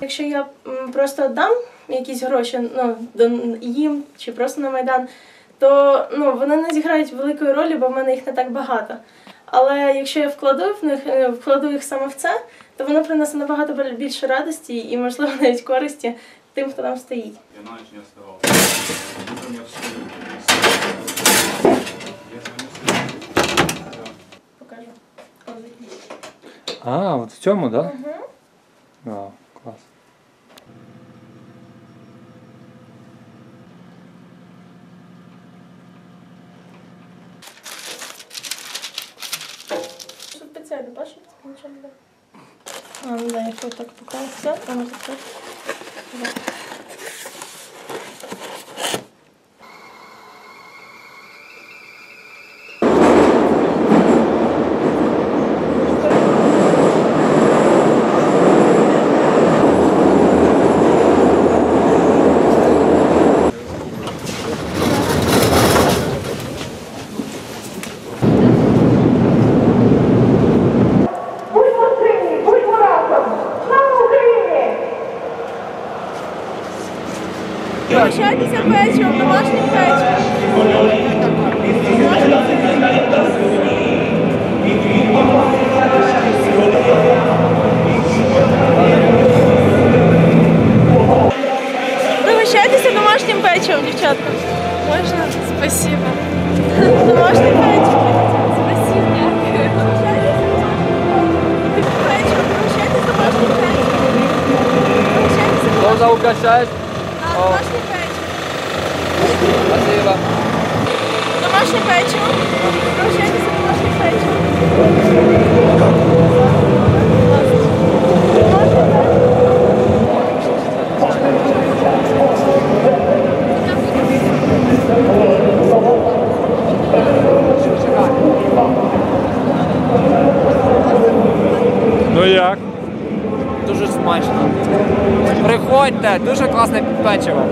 Якщо я просто дам якісь гроші ну, їм чи просто на Майдан, то ну, вони не зіграють великої ролі, бо в мене їх не так багато. Але якщо я вкладу в них, е, вкладу їх саме в це, то воно принесе набагато більше радості і, можливо, навіть користі тим, хто там стоїть. я на ночь не Покажу. А, от в цьому, так? Да? Що спеціально, бачиш? Нічого не дам. А, да, якщо так поклав все, то можна так. Да. Прощайтеся печивом, домашнім печивом. Пригощайтеся домашнім печивом, дівчатка. Можна? Спасибо. Домашнє печиво. Спасибо. Дякую. Печиво, пригощайтеся A, masz nie pędził. Nazywa. No masz Смачно. Приходьте, дуже класне печиво.